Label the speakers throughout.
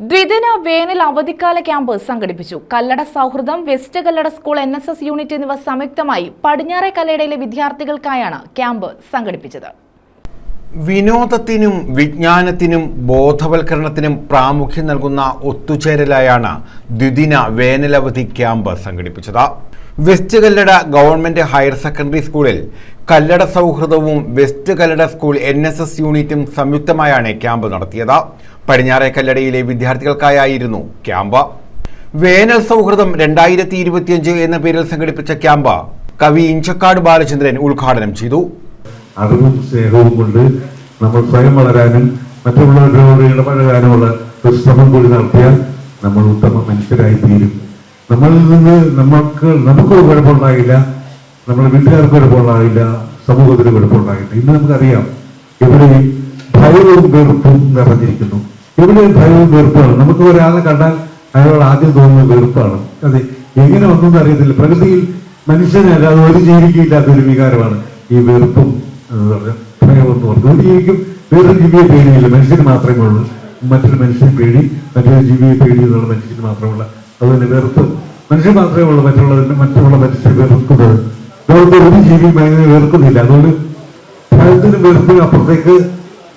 Speaker 1: ദ്വിദിന വേനൽ അവധിക്കാല ക്യാമ്പ് സംഘടിപ്പിച്ചു. കല്ലട സൗഹൃദം West Kallada school N S S unit എന്നിവ സംയുക്തമായി പടിഞ്ഞാറെ കല്ലടയിലെ വിദ്യാർത്ഥികൾക്കായാണ് ക്യാമ്പ് സംഘടിപ്പിച്ചത്.
Speaker 2: വിനോദത്തിനും വിജ്ഞാനത്തിനും ബോധവൽക്കരണത്തിനും പ്രാമുഖ്യം നൽകുന്ന ഒത്തുചേരലായാണ് ദ്വിദിന വേനലവധി ക്യാമ്പ് സംഘടിപ്പിച്ചത്. West Kallada government higher secondary സ്കൂളിൽ കല്ലട സൗഹൃദവും West Kallada school N S S യൂണിറ്റും സംയുക്തമായാണ് ക്യാമ്പ് നടത്തിയത്. പടിഞ്ഞാറെ കല്ലടയിലെ വിദ്യാർത്ഥികൾക്കായിരുന്നു ക്യാമ്പ്. വേനൽ സൗഹൃദം രണ്ടായിരത്തി ഇരുപത്തിയഞ്ച് എന്ന പേരിൽ സംഘടിപ്പിച്ച ക്യാമ്പ് കവി ഇഞ്ചക്കാട് ബാലചന്ദ്രൻ ഉദ്ഘാടനം ചെയ്തു.
Speaker 3: അറിവും സ്നേഹവും കൊണ്ട് നമ്മൾ സ്വയം വളരാനും മറ്റുള്ളവരോട് ഇടപഴകാനുമുള്ള ഒരു ശ്രമം കൂടി നടത്തിയാൽ നമ്മൾ ഉത്തമ മനുഷ്യരായി തീരും നമ്മളിൽ നിന്ന് നമുക്ക് നമുക്കൊരു കുഴപ്പമുണ്ടാകില്ല നമ്മുടെ വീട്ടുകാർക്ക് കുഴപ്പമുണ്ടാകില്ല സമൂഹത്തിന് കുഴപ്പമുണ്ടാകില്ല ഇന്ന് നമുക്കറിയാം എവിടെയും ഭയവും വെറുപ്പും നിറഞ്ഞിരിക്കുന്നു. എവിടെയും ഭയവും വെറുപ്പാണ്. നമുക്ക് ഒരാളെ കണ്ടാൽ അയാളോട് ആദ്യം തോന്നുന്ന വെറുപ്പാണ്. അതെ എങ്ങനെ വന്നെന്ന് അറിയത്തില്ല. പ്രകൃതിയിൽ മനുഷ്യനല്ലാതെ ഒരു ജീവിക്കില്ലാത്തൊരു വികാരമാണ്. ഈ വെറുപ്പും ഭയമെന്ന് പറഞ്ഞു ഒരു ജീവിക്കും വേറൊരു ജീവിയെ പേടിയില്ല. മനുഷ്യന് മാത്രമേ ഉള്ളൂ. മറ്റൊരു മനുഷ്യന് പേടി മറ്റൊരു ജീവിയെ പേടി എന്നുള്ള മനുഷ്യന് മാത്രമുള്ള. അതുപോലെ വെറുപ്പ്. മനുഷ്യൻ മാത്രമേ ഉള്ളൂ. മറ്റുള്ളവരുടെ മറ്റുള്ള മനുഷ്യർ വെറുക്കുന്നത്. ലോകത്ത് ഒരു ജീവിയും അങ്ങനെ വെറുക്കുന്നില്ല. അതുകൊണ്ട് ഭയത്തിനും വെറുപ്പിനും അപ്പുറത്തേക്ക്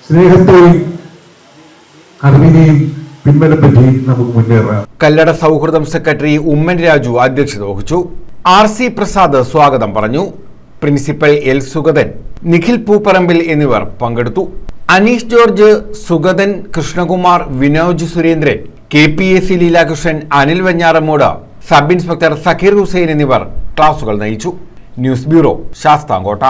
Speaker 3: സ്നേഹത്തെയും അറിവിനെയും പിൻബലം പറ്റി നമുക്ക് മുന്നേറാം.
Speaker 2: കല്ലട സൗഹൃദം സെക്രട്ടറി ഉമ്മൻ രാജു അധ്യക്ഷത വഹിച്ചു. ആർ സി പ്രസാദ് സ്വാഗതം പറഞ്ഞു. Principal L Sugathan. Nikhil Pooparambil എന്നിവർ പങ്കെടുത്തു. Aneesh George Sugathan Krishnakumar Vinoj Surendran K P A C Leelakrishnan Anil Venjaramoodu sub inspector Sakeer Hussain എന്നിവർ ക്ലാസുകൾ നയിച്ചു. News bureau Sasthamkotta.